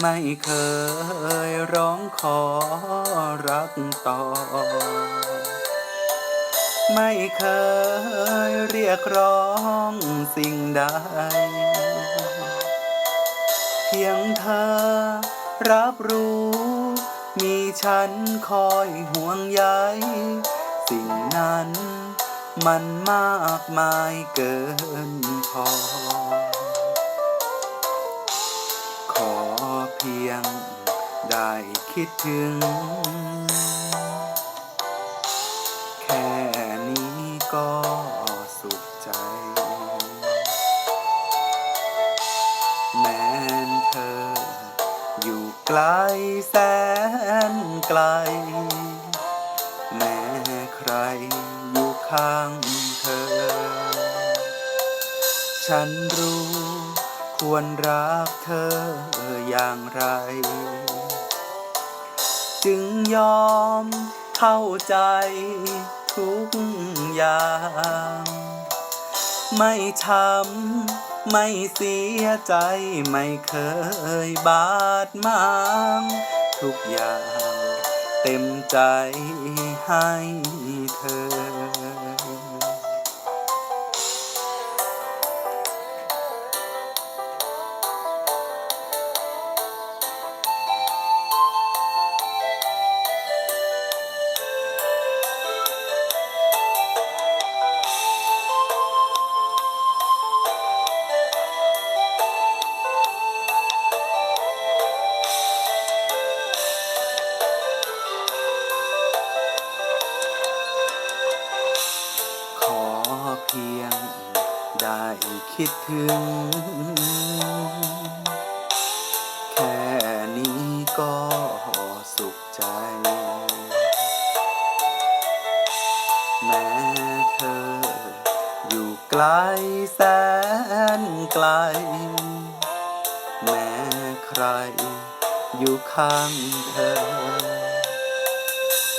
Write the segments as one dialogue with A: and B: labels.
A: ไม่เคยร้องขอรักต่อ ไม่เคยเรียกร้องสิ่งใด เพียงเธอรับรู้ มีฉันคอยห่วงใยสิ่งนั้นมันมากมายเกินพอ คิดถึง แค่นี้ก็สุขใจ แม้นเธอ อยู่ไกลแสนไกล แม้ใครอยู่ข้างเธอ ฉันรู้ควรรักเธออย่างไร จึงยอมเข้าใจทุกอย่าง ไม่ช้ำไม่เสียใจไม่เคยบาดหมางทุกอย่าง เต็มใจให้เธอ ได้คิดถึง แค่นี้ก็สุขใจ แม้เธออยู่ไกลแสนไกล แม้ใครอยู่ข้างเธอ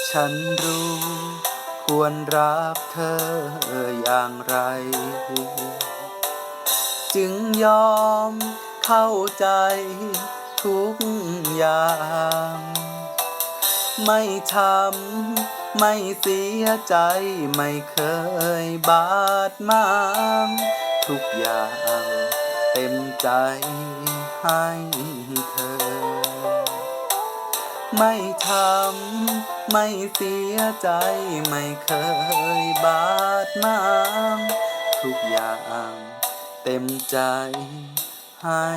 A: ฉันรู้ ควรรักเธออย่างไร จึงยอมเข้าใจทุกอย่าง ไม่ช้ำไม่เสียใจไม่เคยบาดหมางทุกอย่างเต็มใจให้เธอ ไม่ทำไม่เสียใจไม่เคยบาดหมางทุกอย่างเต็มใจให้